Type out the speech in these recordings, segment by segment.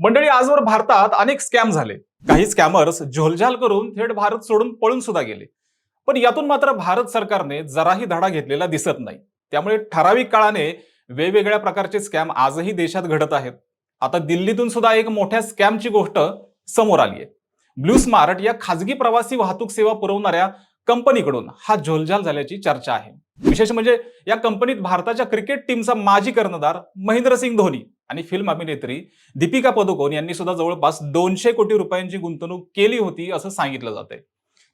मंडळी आजवर भारतात अनेक स्कॅम झाले. काही स्कॅमर्स झोलझाल करून थेट भारत सोडून पळून सुद्धा गेले. पण यातून मात्र भारत सरकारने जराही धडा घेतलेला दिसत नाही. त्यामुळे ठराविक काळाने वेगवेगळ्या प्रकारचे स्कॅम आजही देशात घडत आहेत. आता दिल्लीतून सुद्धा एक मोठ्या स्कॅमची गोष्ट समोर आली आहे. ब्लू स्मार्ट या खाजगी प्रवासी वाहतूक सेवा पुरवणाऱ्या कंपनीकडून हा झोलझाल झाल्याची चर्चा आहे. विशेष म्हणजे या कंपनीत भारताच्या क्रिकेट टीमचा माजी कर्णधार महेंद्रसिंग धोनी आणि फिल्म अभिनेत्री दीपिका पदुकोण यांनी सुद्धा जवळपास दोनशे कोटी रुपयांची गुंतवणूक केली होती असं सांगितलं जातंय.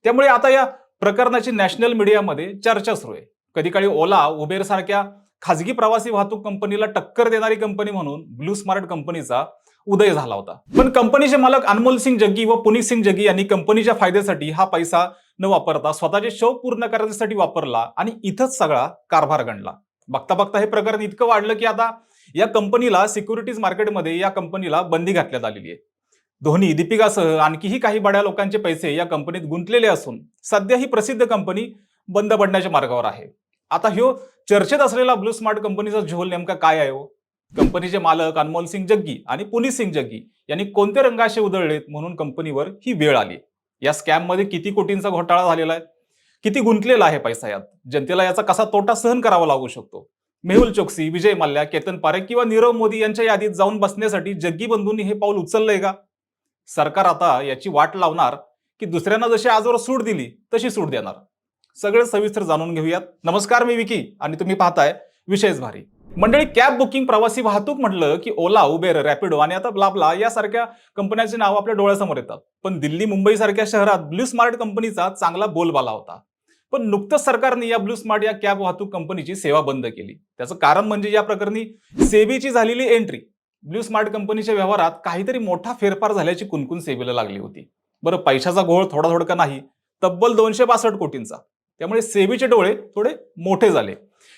त्यामुळे आता या प्रकरणाची नॅशनल मीडियामध्ये चर्चा सुरू आहे. कधी काळी ओला उबेर सारख्या खाजगी प्रवासी वाहतूक कंपनीला टक्कर देणारी कंपनी म्हणून ब्लू स्मार्ट कंपनीचा उदय झाला होता. पण कंपनीचे मालक अनमोल सिंग जग्गी व पुनीत सिंग जग्गी यांनी कंपनीच्या फायद्यासाठी हा पैसा न वापरता स्वतःचे शो पूर्ण करण्यासाठी वापरला आणि इथंच सगळा कारभार गणला. बघता बघता हे प्रकरण इतकं वाढलं की आता या कंपनीला सिक्युरिटीज मार्केटमध्ये या कंपनीला बंदी घातण्यात आलेली आहे. धोनी दीपिकासह आणखीही काही बड्या लोकांचे पैसे या कंपनीत गुंतलेले असून सध्या ही प्रसिद्ध कंपनी बंद पडण्याच्या मार्गावर आहे. आता ह्यो चर्चेत असलेला ब्लू स्मार्ट कंपनीचा झोल नेमका काय आहे हो? कंपनीचे मालक अनमोल सिंग जग्गी आणि पुनीत सिंग जग्गी यांनी कोणते रंगाशे उधळलेत म्हणून कंपनीवर ही वेळ आली? या स्कॅममध्ये किती कोटींचा घोटाळा झालेला आहे? किती गुंतलेला आहे पैसा यात? जनतेला याचा कसा तोटा सहन करावा लागू शकतो? मेहुल चोक्सी विजय मल्ल्या केतन पारेख किंवा नीरव मोदी यांच्या यादीत जाऊन बसण्यासाठी जग्गी बंधूंनी हे पाऊल उचललंय का? सरकार आता याची वाट लावणार की दुसऱ्यांना जशी आजवर सूट दिली तशी सूट देणार. सगळं सविस्तर जाणून घेऊयात. नमस्कार मी विकी आणि तुम्ही पाहताय विशेष भारी. मंडळी कॅब बुकिंग प्रवासी वाहतूक म्हटलं की ओला उबेर रॅपिडो आणि आता ब्लाबला यासारख्या कंपन्यांचे नाव आपल्या डोळ्यासमोर येतात. पण दिल्ली मुंबई सारख्या शहरात ब्लू स्मार्ट कंपनीचा चांगला बोलबाला होता. पण नुकतंच सरकारने या ब्लू स्मार्ट या कॅब वाहतूक कंपनीची सेवा बंद केली. त्याचं कारण म्हणजे या प्रकरणी सेबीची झालेली एंट्री ब्लू स्मार्ट कंपनीच्या व्यवहारात काहीतरी मोठा फेरफार झाल्याची कुणकुण सेबीला लागली होती. बरं पैशाचा घोळ थोडा थोडका नाही? तब्बल दोनशे बासष्ट कोटींचा. त्यामुळे सेबीचे डोळे थोडे मोठे झाले.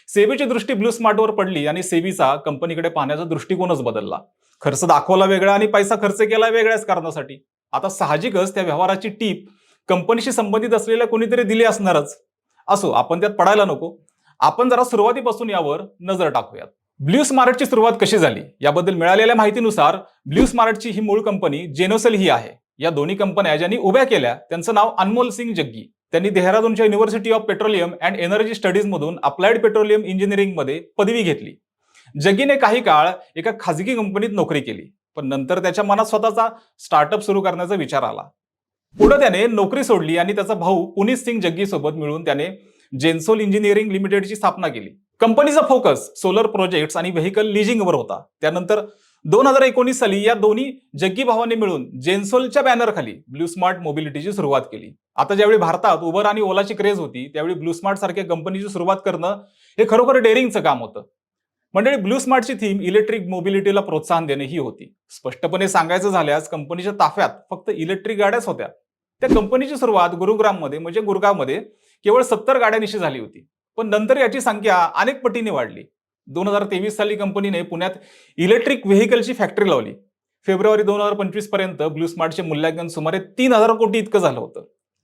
सेबीची दृष्टी ब्लू स्मार्टवर पडली आणि सेबीचा कंपनीकडे पाहण्याचा दृष्टिकोनच बदलला. खर्च दाखवला वेगळा आणि पैसा खर्च केला वेगळ्याच कारणासाठी. आता साहजिकच त्या व्यवहाराची टीप कंपनीशी संबंधित असलेल्या कोणीतरी दिली असणारच. असो आपण त्यात पडायला नको. आपण जरा सुरुवातीपासून यावर नजर टाकूयात. ब्ल्यू स्मार्टची सुरुवात कशी झाली? याबद्दल मिळालेल्या माहितीनुसार ब्ल्यू स्मार्टची ही मूळ कंपनी जेनोसेल ही आहे. या दोन्ही कंपन्या ज्यांनी उभ्या केल्या त्यांचं नाव अनमोल सिंग जग्गी. त्यांनी देहरादूनच्या university of petroleum and energy studies मधून अप्लाइड पेट्रोलियम इंजिनिअरिंगमध्ये पदवी घेतली. जग्गीने काही काळ एका खाजगी कंपनीत नोकरी केली पण नंतर त्याच्या मनात स्वतःचा स्टार्टअप सुरू करण्याचा विचार आला. पुढे त्याने नोकरी सोडली आणि त्याचा भाऊ पुनीत सिंग जग्गी सोबत मिळून त्याने जेन्सोल इंजिनिअरिंग लिमिटेडची स्थापना केली. कंपनीचा फोकस सोलर प्रोजेक्ट्स आणि व्हेकल लिजिंगवर होता. त्यानंतर दोन हजार एकोणीस साली या दोन्ही जग्गी भावांनी मिळून जेन्सोलच्या बॅनरखाली ब्लू स्मार्ट मोबिलिटीची सुरुवात केली. आता ज्यावेळी भारतात उबर आणि ओलाची क्रेज होती त्यावेळी ब्लू स्मार्ट सारख्या कंपनीची सुरुवात करणं हे खरोखर डेअरिंगचं काम होतं. मंडळी ब्लू स्मार्टची थीम इलेक्ट्रिक मोबिलिटीला प्रोत्साहन देणे ही होती. स्पष्टपणे सांगायचं झाल्यास कंपनीच्या ताफ्यात फक्त इलेक्ट्रिक गाड्याच होत्या. त्या कंपनीची सुरुवात गुरुग्राममध्ये म्हणजे गुरगावमध्ये केवळ सत्तर गाड्यांशी झाली होती. पण नंतर याची संख्या अनेक पटीने वाढली. दोन हजार तेवीस साली कंपनीने पुण्यात इलेक्ट्रिक व्हेकलची फॅक्टरी लावली. फेब्रुवारी दोन हजार पंचवीसपर्यंत ब्लू स्मार्टचे मूल्यांकन सुमारे तीन हजार कोटी इतकं झालं होतं.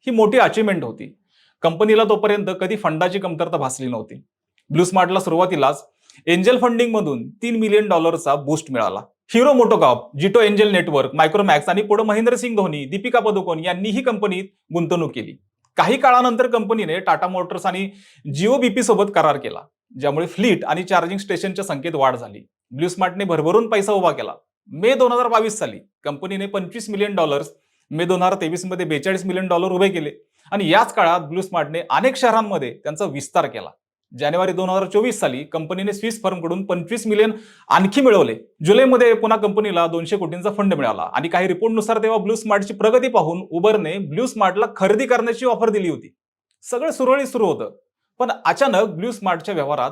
ही मोठी अचिव्हमेंट होती. कंपनीला तोपर्यंत कधी फंडाची कमतरता भासली नव्हती. ब्लू स्मार्टला सुरुवातीलाच एंजल फंडिंगमधून तीन मिलियन डॉलरचा बूस्ट मिळाला. Hero MotoCorp JITO Angel Network Micromax आणि पुढे महेंद्रसिंग धोनी दीपिका पदुकोण यांनी ही कंपनीत गुंतवणूक केली. काही काळानंतर कंपनीने टाटा मोटर्स आणि जिओ बीपी सोबत करार केला ज्यामुळे फ्लीट आणि चार्जिंग स्टेशनच्या संख्येत वाढ झाली. ब्ल्यू स्मार्टने भरभरून पैसा उभा केला. मे दोन हजार बावीस साली कंपनीने पंचवीस मिलियन डॉलर्स मे दोन हजार तेवीसमध्ये बेचाळीस मिलियन डॉलर उभे केले. आणि याच काळात ब्लू स्मार्टने अनेक शहरांमध्ये त्यांचा विस्तार केला. जानेवारी दोन हजार चोवीस साली कंपनीने स्विस फर्मकडून पंचवीस मिलियन आणखी मिळवले. जुलैमध्ये पुन्हा कंपनीला दोनशे कोटींचा फंड मिळाला. आणि काही रिपोर्टनुसार तेव्हा ब्लू स्मार्टची प्रगती पाहून उबरने ब्लू स्मार्टला खरेदी करण्याची ऑफर दिली होती. सगळं सुरळीत सुरू होतं. पण अचानक ब्लू स्मार्टच्या व्यवहारात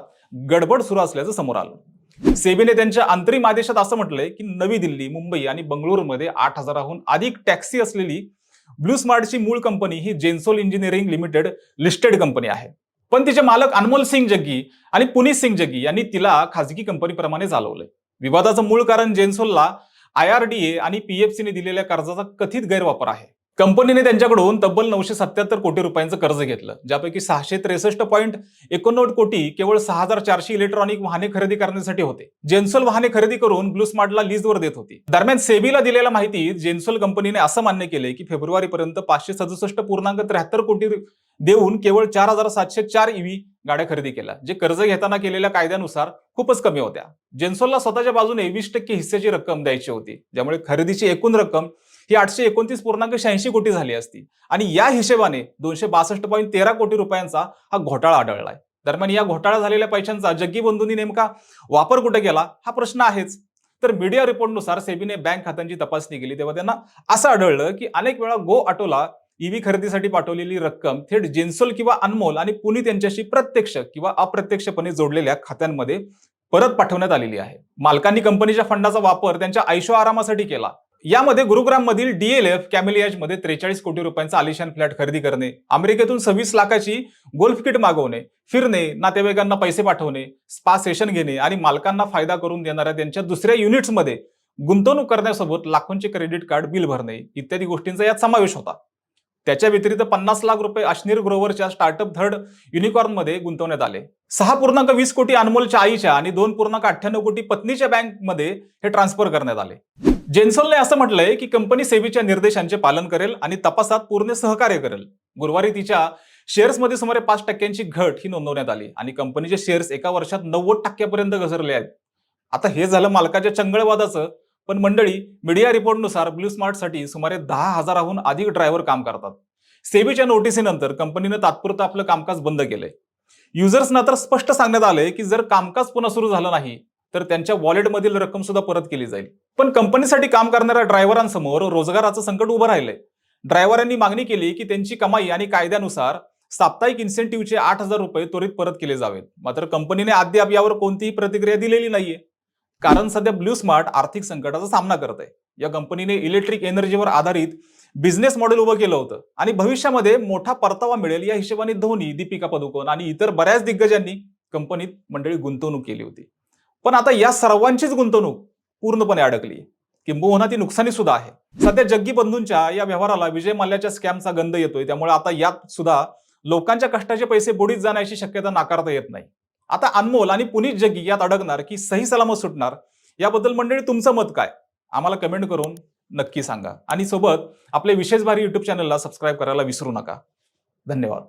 गडबड सुरू असल्याचं समोर आलं. सेबीने त्यांच्या अंतरिम आदेशात असं म्हटलंय की नवी दिल्ली मुंबई आणि बंगळुरूमध्ये आठ हजाराहून अधिक टॅक्सी असलेली ब्लू स्मार्टची मूळ कंपनी ही Gensol engineering limited listed company आहे. पण तिचे मालक अनमोल सिंग जग्गी आणि पुनीत सिंग जग्गी यांनी तिला खाजगी कंपनीप्रमाणे चालवलंय विवादाचं मूळ कारण जेन्सोलला आय आर डी ए आणि पीएफसीने दिलेल्या कर्जाचा कथित गैरवापर आहे. कंपनीने त्यांच्याकडून तब्बल नऊशे सत्याहत्तर कोटी रुपयांचं कर्ज घेतलं ज्यापैकी सहाशे त्रेसष्ट पॉईंट एकोणनव्वद कोटी केवळ सहा हजार चारशे इलेक्ट्रॉनिक वाहने खरेदी करण्यासाठी होते. जेन्सोल वाहने खरेदी करून ब्लू स्मार्टला लीजवर देत होती. दरम्यान सेबीला दिलेल्या माहितीत जेन्सोल कंपनीने असं मान्य केले की फेब्रुवारीपर्यंत पाचशे सदुसष्ट पूर्णांक त्र्याहत्तर कोटी देऊन केवळ चार हजार सातशे चार ईव्ही गाड्या खरेदी केल्या. जे कर्ज घेताना केलेल्या कायद्यानुसार खूपच कमी होत्या. जेन्सोलला स्वतःच्या बाजूने वीस टक्के हिस्सेची रक्कम द्यायची होती. ज्यामुळे खरेदीची एकूण रक्कम ही आठशे एकोणतीस पूर्णांक शहाऐंशी कोटी झाली असती. आणि या हिशेबाने दोनशे बासष्ट पॉईंट तेरा कोटी रुपयांचा हा घोटाळा आढळलाय. दरम्यान या घोटाळा झालेल्या पैशांचा जग्गी बंधूंनी नेमका वापर कुठे केला? हा प्रश्न आहेच. तर मीडिया रिपोर्टनुसार सेबीने बँक खात्यांची तपासणी केली तेव्हा त्यांना असं आढळलं की अनेक वेळा गो ऑटोला ईव्ही खरेदीसाठी पाठवलेली रक्कम थेट जेन्सोल किंवा अनमोल आणि पुनीत यांच्याशी प्रत्यक्ष किंवा अप्रत्यक्षपणे जोडलेल्या खात्यांमध्ये परत पाठवण्यात आलेली आहे. मालकांनी कंपनीच्या फंडाचा वापर त्यांच्या ऐशो आरामासाठी केला. यामध्ये गुरुग्राम मधील डीएलएफ कॅमेलियाजमध्ये त्रेचाळीस कोटी रुपयांचा आलिशान फ्लॅट खरेदी करणे अमेरिकेतून सव्वीस लाखाची गोल्फ किट मागवणे फिरणे नातेवाईकांना पैसे पाठवणे स्पा सेशन घेणे आणि मालकांना फायदा करून देणाऱ्या त्यांच्या दुसऱ्या युनिट्समध्ये गुंतवणूक करण्यासोबत लाखोंचे क्रेडिट कार्ड बिल भरणे इत्यादी गोष्टींचा यात समावेश होता. त्याच्या व्यतिरिक्त पन्नास लाख रुपये अश्नीर ग्रोव्हरच्या स्टार्टअप थर्ड युनिकॉर्नमध्ये गुंतवण्यात आले. सहा पूर्णांक वीस कोटी अनमोलच्या आईच्या आणि दोन पूर्णांक अठ्ठ्याण्णव कोटी पत्नीच्या बँकमध्ये हे ट्रान्सफर करण्यात आले. जेन्सनने असं म्हटलंय की कंपनी सेबीच्या निर्देशांचे पालन करेल आणि तपासात पूर्ण सहकार्य करेल. गुरुवारी तिच्या शेअर्समध्ये सुमारे पाच टक्क्यांची घट ही नोंदवण्यात आली आणि कंपनीचे शेअर्स एका वर्षात नव्वद टक्क्यापर्यंत घसरले आहेत. आता हे झालं मालकाच्या चंगळवादाचं. पण मंडळी मीडिया रिपोर्टनुसार ब्लू स्मार्टसाठी सुमारे दहा हजाराहून अधिक ड्रायव्हर काम करतात. सेबीच्या नोटिसीनंतर कंपनीनं तात्पुरतं आपलं कामकाज बंद केलंय. युजर्सना तर स्पष्ट सांगण्यात आलंय की जर कामकाज पुन्हा सुरू झालं नाही तर त्यांच्या वॉलेटमधील रक्कम सुद्धा परत केली जाईल. पण कंपनीसाठी काम करणाऱ्या ड्रायव्हरांसमोर रोजगाराचं संकट उभं राहिलंय. ड्रायव्हरांनी मागणी केली की त्यांची कमाई आणि कायद्यानुसार साप्ताहिक इन्सेंटिव्हचे आठ हजार रुपये त्वरित परत केले जावेत. मात्र कंपनीने अद्याप यावर कोणतीही प्रतिक्रिया दिलेली नाहीये. कारण सध्या ब्लू स्मार्ट आर्थिक संकटाचा सामना करत आहे. या कंपनीने इलेक्ट्रिक एनर्जीवर आधारित बिझनेस मॉडेल उभं केलं होतं. आणि भविष्यामध्ये मोठा परतावा मिळेल या हिशोबाने धोनी दीपिका पदुकोण आणि इतर बऱ्याच दिग्गजांनी कंपनीत मंडळी गुंतवणूक केली होती. पण आता या सर्वांचीच गुंतवणूक पूर्णपणे अडकली. किंबहुना ती नुकसानी सुद्धा आहे. सध्या जग्गी बंधूंच्या या व्यवहाराला विजय मल्ल्याच्या स्कॅमचा गंध येतोय. त्यामुळे आता यात सुद्धा लोकांच्या कष्टाचे पैसे बुडीत जाण्याची शक्यता नाकारता येत नाही. आता अनमोल आणि पुनीत जग्गी यात अडकणार की सही सलामत सुटणार? याबद्दल मंडळी तुमचं मत काय? आम्हाला कमेंट करून नक्की सांगा. आणि सोबत आपले विशेष भारी युट्यूब चॅनलला सबस्क्राईब करायला विसरू नका. धन्यवाद.